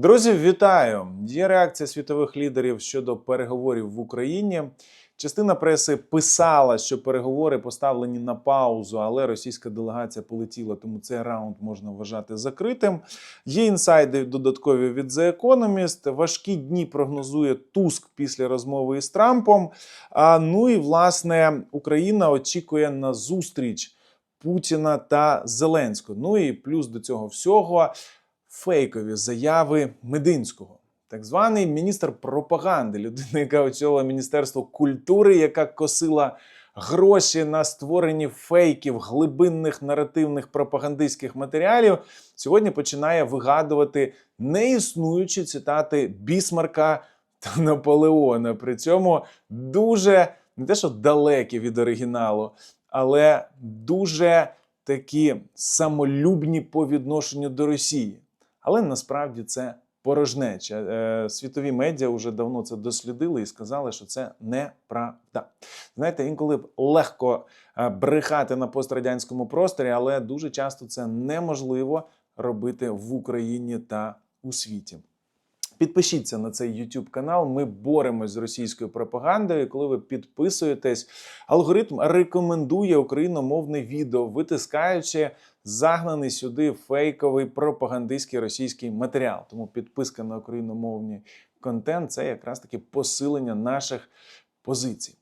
Друзі, вітаю! Є реакція світових лідерів щодо переговорів в Україні. Частина преси писала, що переговори поставлені на паузу, але російська делегація полетіла, тому цей раунд можна вважати закритим. Є інсайди додаткові від The Economist. Важкі дні прогнозує Туск після розмови із Трампом. А ну і власне Україна очікує на зустріч Путіна та Зеленського. Ну і плюс до цього всього фейкові заяви Мединського. Так званий міністр пропаганди, людина, яка очолила Міністерство культури, яка косила гроші на створенні фейків, глибинних наративних пропагандистських матеріалів, сьогодні починає вигадувати неіснуючі цитати Бісмарка та Наполеона. При цьому дуже не те, що далекі від оригіналу, але дуже такі самолюбні по відношенню до Росії. Але насправді це порожнеча. Е, Світові медіа вже давно це дослідили і сказали, що це неправда. Знаєте, інколи легко е, брехати на пострадянському просторі, але дуже часто це неможливо робити в Україні та у світі. Підпишіться на цей YouTube канал. Ми боремось з російською пропагандою. Коли ви підписуєтесь, алгоритм рекомендує україномовне відео, витискаючи загнаний сюди фейковий пропагандистський російський матеріал. Тому підписка на україномовний контент це якраз таки посилення наших позицій.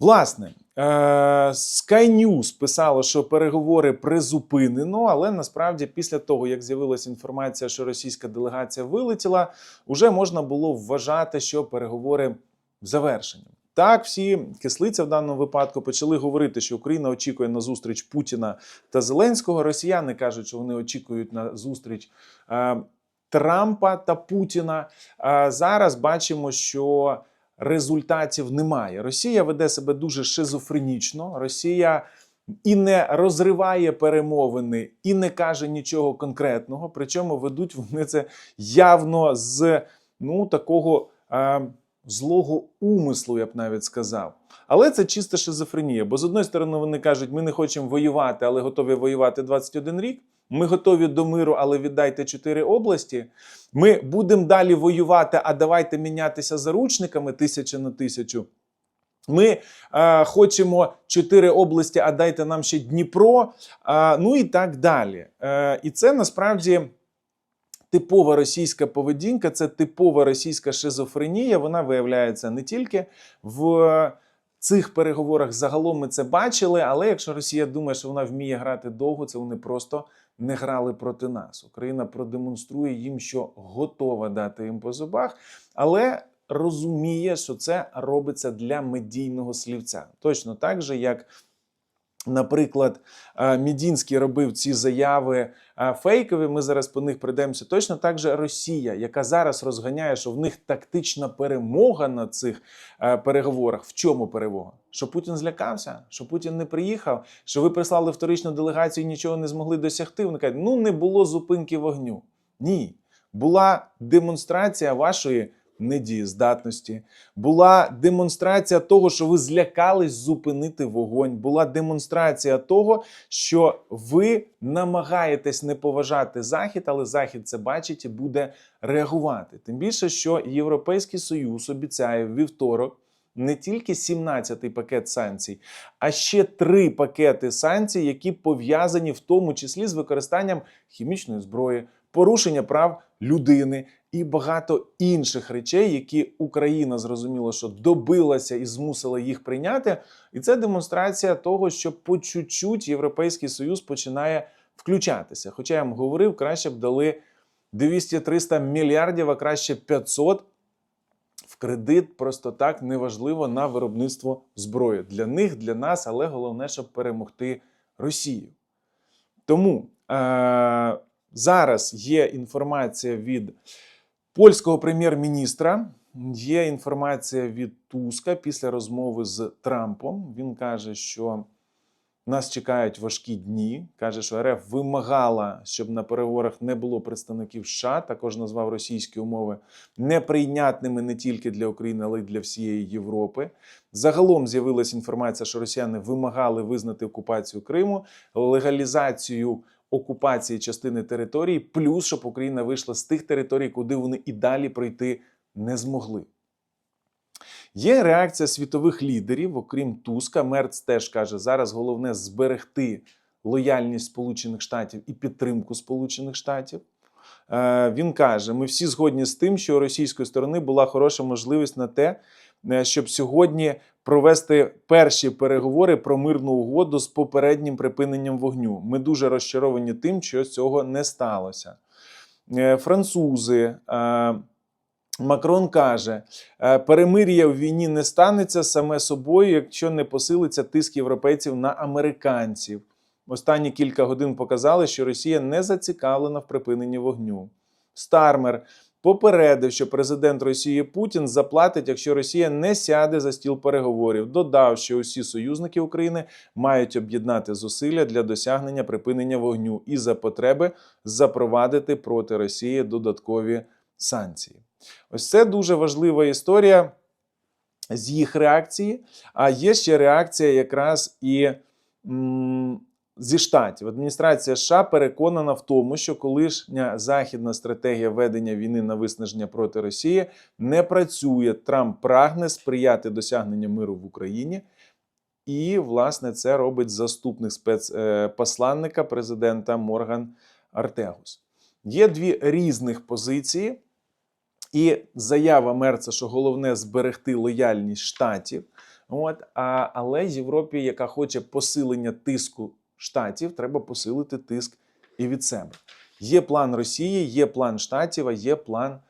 Власне, Sky News писало, що переговори призупинено, але насправді після того, як з'явилася інформація, що російська делегація вилетіла, вже можна було вважати, що переговори завершені. Так, всі кислиця в даному випадку почали говорити, що Україна очікує на зустріч Путіна та Зеленського. Росіяни кажуть, що вони очікують на зустріч е, Трампа та Путіна. А зараз бачимо, що результатів немає. Росія веде себе дуже шизофренічно. Росія і не розриває перемовини, і не каже нічого конкретного. Причому ведуть вони це явно з ну такого. Е, Злого умислу, я б навіть сказав. Але це чиста шизофренія. Бо з одної сторони вони кажуть, ми не хочемо воювати, але готові воювати 21 рік. Ми готові до миру, але віддайте 4 області. Ми будемо далі воювати, а давайте мінятися заручниками тисяча на тисячу. Ми е, хочемо 4 області, а дайте нам ще Дніпро. Е, ну і так далі. Е, і це насправді типова російська поведінка, це типова російська шизофренія. Вона виявляється не тільки в цих переговорах. Загалом ми це бачили. Але якщо Росія думає, що вона вміє грати довго, це вони просто не грали проти нас. Україна продемонструє їм, що готова дати їм по зубах, але розуміє, що це робиться для медійного слівця. Точно так же, як. Наприклад, Мідінський робив ці заяви фейкові. Ми зараз по них прийдемося. Точно так же Росія, яка зараз розганяє, що в них тактична перемога на цих переговорах. В чому перемога? Що Путін злякався, що Путін не приїхав, що ви прислали вторичну делегацію і нічого не змогли досягти. Вони кажуть, ну не було зупинки вогню. Ні, була демонстрація вашої недієздатності, була демонстрація того, що ви злякались зупинити вогонь. Була демонстрація того, що ви намагаєтесь не поважати Захід, але Захід це бачить і буде реагувати. Тим більше, що Європейський Союз обіцяє в вівторок. Не тільки 17-й пакет санкцій, а ще три пакети санкцій, які пов'язані в тому числі з використанням хімічної зброї, порушення прав людини і багато інших речей, які Україна зрозуміло, що добилася і змусила їх прийняти. І це демонстрація того, що по чуть-чуть Європейський Союз починає включатися. Хоча я вам говорив, краще б дали 200-300 мільярдів, а краще 500 в кредит просто так неважливо на виробництво зброї для них, для нас, але головне, щоб перемогти Росію. Тому е- зараз є інформація від польського прем'єр-міністра. Є інформація від Туска після розмови з Трампом. Він каже, що нас чекають важкі дні. Каже, що РФ вимагала, щоб на переговорах не було представників США. Також назвав російські умови неприйнятними не тільки для України, але й для всієї Європи. Загалом з'явилася інформація, що росіяни вимагали визнати окупацію Криму, легалізацію окупації частини території, плюс щоб Україна вийшла з тих територій, куди вони і далі пройти не змогли. Є реакція світових лідерів, окрім Туска. Мерц теж каже, зараз головне зберегти лояльність Сполучених Штатів і підтримку Сполучених Штатів. Е, Він каже: ми всі згодні з тим, що у російської сторони була хороша можливість на те, е, щоб сьогодні провести перші переговори про мирну угоду з попереднім припиненням вогню. Ми дуже розчаровані тим, що цього не сталося. Е, Французи. е, Макрон каже, «Е, перемир'я в війні не станеться саме собою, якщо не посилиться тиск європейців на американців. Останні кілька годин показали, що Росія не зацікавлена в припиненні вогню. Стармер попередив, що президент Росії Путін заплатить, якщо Росія не сяде за стіл переговорів. Додав, що усі союзники України мають об'єднати зусилля для досягнення припинення вогню і за потреби запровадити проти Росії додаткові санкції. Ось це дуже важлива історія з їх реакції. А є ще реакція якраз і зі штатів. Адміністрація США переконана в тому, що колишня західна стратегія ведення війни на виснаження проти Росії не працює. Трамп прагне сприяти досягненню миру в Україні. І, власне, це робить заступник спецпосланника президента Морган Артегус. Є дві різних позиції. І заява Мерца, що головне зберегти лояльність штатів. От, а, але Європі, яка хоче посилення тиску штатів, треба посилити тиск і від себе. Є план Росії, є план Штатів, а є план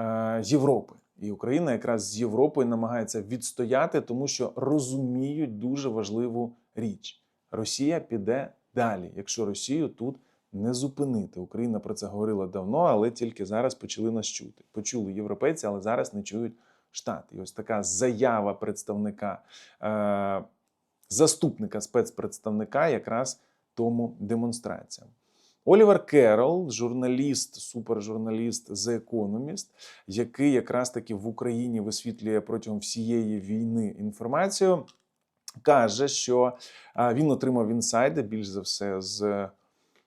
е, Європи. І Україна якраз з Європою намагається відстояти, тому що розуміють дуже важливу річ: Росія піде далі, якщо Росію тут не зупинити. Україна про це говорила давно, але тільки зараз почали нас чути. Почули європейці, але зараз не чують Штати. І ось така заява представника, е, заступника спецпредставника, якраз тому демонстрація. Олівер Керол, журналіст, супержурналіст The Economist, який якраз таки в Україні висвітлює протягом всієї війни інформацію, каже, що він отримав інсайди більш за все з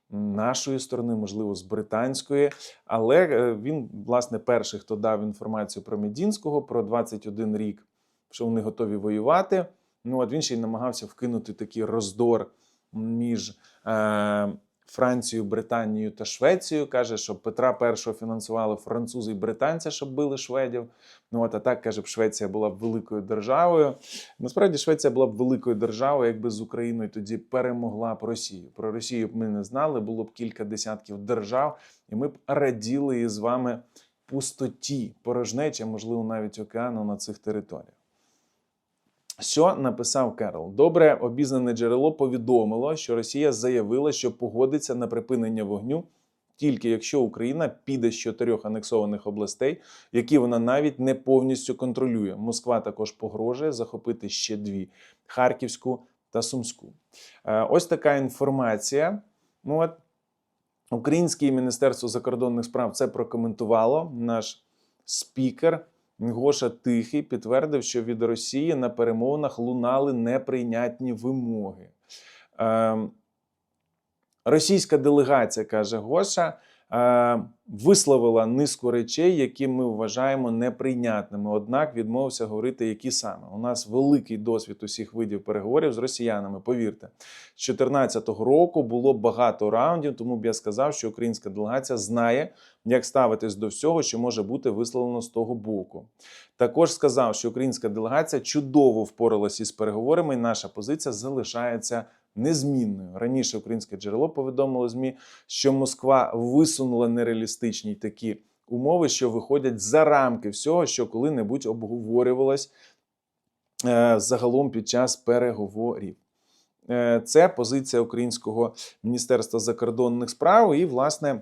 нашої сторони, можливо, з британської. Але е, він, власне, перший, хто дав інформацію про Медінського, про 21 рік, що вони готові воювати. Ну, от він ще й намагався вкинути такий роздор між е, Францією, Британією та Швецією. Каже, що Петра І фінансували французи і британці, щоб били шведів. Ну от а так каже, б Швеція була б великою державою. Насправді Швеція була б великою державою, якби з Україною тоді перемогла б Росію. Про Росію б ми не знали, було б кілька десятків держав, і ми б раділи із вами пустоті, порожнеча, можливо, навіть океану на цих територіях. Що написав Керол? Добре обізнане джерело повідомило, що Росія заявила, що погодиться на припинення вогню тільки якщо Україна піде з чотирьох анексованих областей, які вона навіть не повністю контролює. Москва також погрожує захопити ще дві: Харківську та Сумську. Е, Ось така інформація. Ну от Українське міністерство закордонних справ це прокоментувало. Наш спікер. Гоша Тихий підтвердив, що від Росії на перемовинах лунали неприйнятні вимоги. Е, російська делегація, каже Гоша, висловила низку речей, які ми вважаємо неприйнятними. Однак відмовився говорити, які саме. У нас великий досвід усіх видів переговорів з росіянами. Повірте, з 2014 року було багато раундів, тому б я сказав, що українська делегація знає, як ставитись до всього, що може бути висловлено з того боку. Також сказав, що українська делегація чудово впоралася із переговорами, і наша позиція залишається незмінною. Раніше українське джерело повідомило змі, що Москва висунула нереалістичні такі умови, що виходять за рамки всього, що коли-небудь обговорювалось е, загалом під час переговорів. Е, Це позиція Українського міністерства закордонних справ, і власне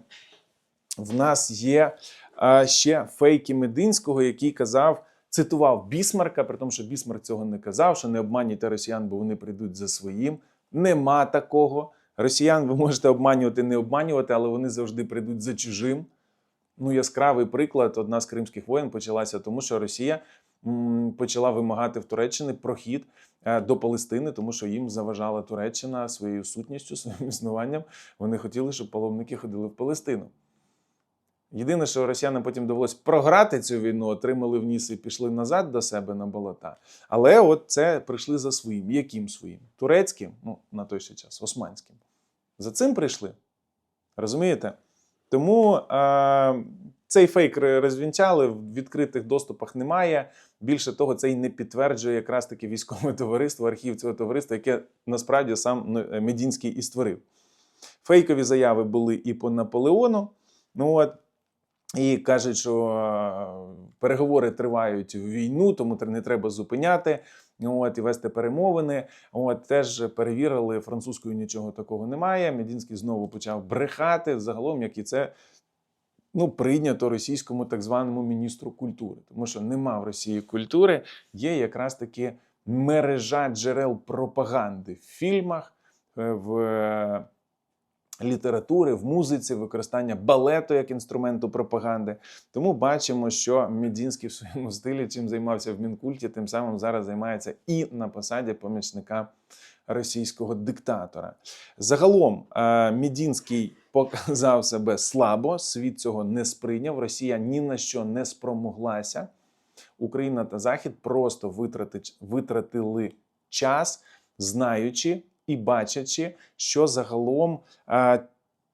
в нас є е, ще фейки Мединського, який казав. Цитував Бісмарка, при тому, що Бісмарк цього не казав, що не обманюйте росіян, бо вони прийдуть за своїм. Нема такого. Росіян ви можете обманювати, не обманювати, але вони завжди прийдуть за чужим. Ну, яскравий приклад: одна з кримських воєн почалася тому, що Росія почала вимагати в Туреччини прохід е, до Палестини, тому що їм заважала Туреччина своєю сутністю, своїм існуванням. Вони хотіли, щоб паломники ходили в Палестину. Єдине, що росіянам потім довелось програти цю війну, отримали в ніс і пішли назад до себе на болота. Але от це прийшли за своїм. Яким своїм? Турецьким, ну на той ще час, османським. За цим прийшли. Розумієте? Тому е, цей фейк розвінчали, в відкритих доступах немає. Більше того, це й не підтверджує якраз таки військове товариство, архів цього товариства, яке насправді сам ну, Медінський і створив. Фейкові заяви були і по Наполеону. Ну от, і кажуть, що е, переговори тривають в війну, тому не треба зупиняти. От, і вести перемовини. От теж перевірили французькою нічого такого немає. Медінський знову почав брехати загалом, як і це ну, прийнято російському так званому міністру культури, тому що нема в Росії культури, є якраз таки мережа джерел пропаганди в фільмах, е, в е, літератури, в музиці, використання балету як інструменту пропаганди. Тому бачимо, що Медінський в своєму стилі чим займався в Мінкульті, тим самим зараз займається і на посаді помічника російського диктатора. Загалом е, Медінський показав себе слабо, світ цього не сприйняв. Росія ні на що не спромоглася. Україна та Захід просто витратили час, знаючи і бачачи, що загалом е,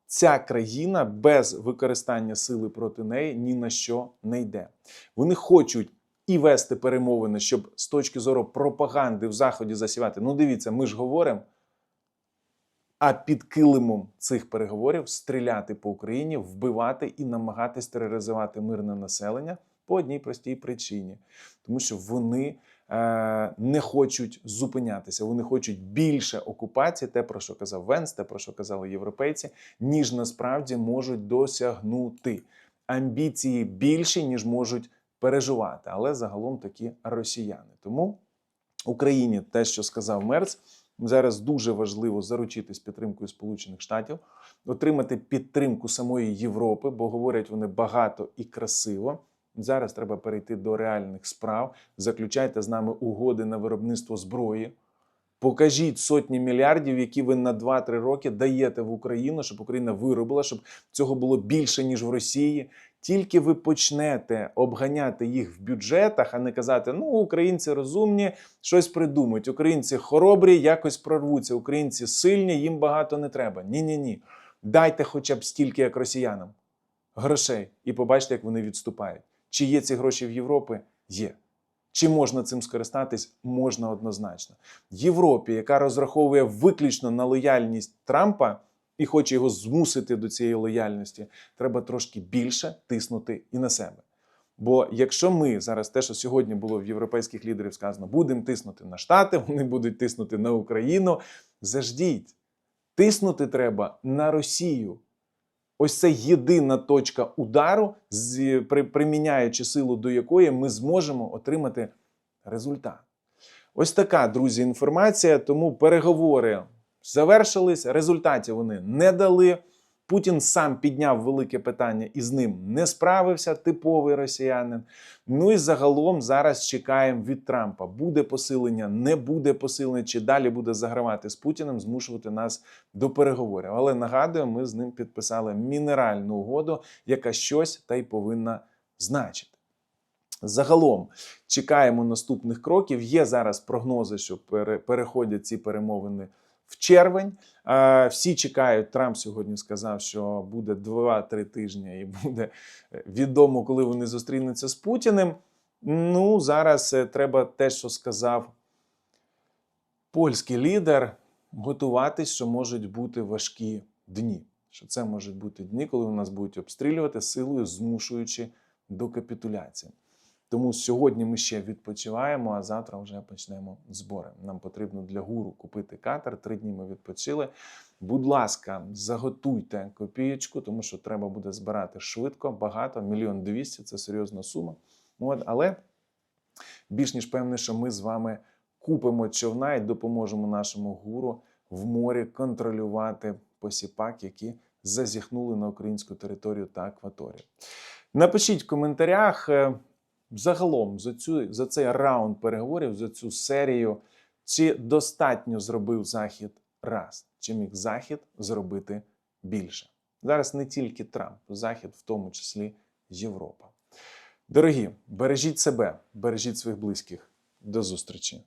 ця країна без використання сили проти неї ні на що не йде. Вони хочуть і вести перемовини, щоб з точки зору пропаганди в заході засівати. Ну, дивіться, ми ж говоримо. А під килимом цих переговорів стріляти по Україні, вбивати і намагатись тероризувати мирне населення по одній простій причині, тому що вони е, не хочуть зупинятися, вони хочуть більше окупації, те про що казав Венс, те про що казали європейці, ніж насправді можуть досягнути. Амбіції більші, ніж можуть переживати, але загалом такі росіяни. Тому Україні те, що сказав Мерц, зараз дуже важливо заручитись підтримкою Сполучених Штатів, отримати підтримку самої Європи, бо говорять вони багато і красиво. Зараз треба перейти до реальних справ. Заключайте з нами угоди на виробництво зброї. Покажіть сотні мільярдів, які ви на 2-3 роки даєте в Україну, щоб Україна виробила, щоб цього було більше ніж в Росії. Тільки ви почнете обганяти їх в бюджетах, а не казати, ну українці розумні, щось придумають. Українці хоробрі, якось прорвуться. Українці сильні, їм багато не треба. Ні, ні, ні. Дайте хоча б стільки, як росіянам, грошей, і побачите, як вони відступають. Чи є ці гроші в Європі? Є. Чи можна цим скористатись? Можна однозначно. Європі, яка розраховує виключно на лояльність Трампа і хоче його змусити до цієї лояльності, треба трошки більше тиснути і на себе. Бо якщо ми зараз те, що сьогодні було в європейських лідерів сказано, будемо тиснути на Штати, вони будуть тиснути на Україну. Заждіть, тиснути треба на Росію. Ось це єдина точка удару, при, приміняючи силу до якої ми зможемо отримати результат. Ось така, друзі, інформація. Тому переговори завершились, результатів вони не дали. Путін сам підняв велике питання і з ним не справився, типовий росіянин. Ну і загалом зараз чекаємо від Трампа: буде посилення, не буде посилення, чи далі буде загравати з Путіним, змушувати нас до переговорів. Але нагадую, ми з ним підписали мінеральну угоду, яка щось та й повинна значити. Загалом чекаємо наступних кроків. Є зараз прогнози, що пере- переходять ці перемовини в червень. Всі чекають. Трамп сьогодні сказав, що буде 2-3 тижні, і буде е, відомо, коли вони зустрінуться з Путіним. Ну, зараз е, треба те, що сказав польський лідер, готуватись, що можуть бути важкі дні. Що це можуть бути дні, коли у нас будуть обстрілювати силою, змушуючи до капітуляції. Тому сьогодні ми ще відпочиваємо, а завтра вже почнемо збори. Нам потрібно для гуру купити катер. Три дні ми відпочили. Будь ласка, заготуйте копієчку, тому що треба буде збирати швидко, багато, мільйон двісті це серйозна сума. От, але більш ніж певне, що ми з вами купимо човна і допоможемо нашому гуру в морі контролювати посіпак, які зазіхнули на українську територію та акваторію. Напишіть в коментарях. Загалом за цю за цей раунд переговорів, за цю серію, чи достатньо зробив Захід раз, чи міг Захід зробити більше? Зараз не тільки Трамп, Захід, в тому числі Європа. Дорогі, бережіть себе, бережіть своїх близьких. До зустрічі!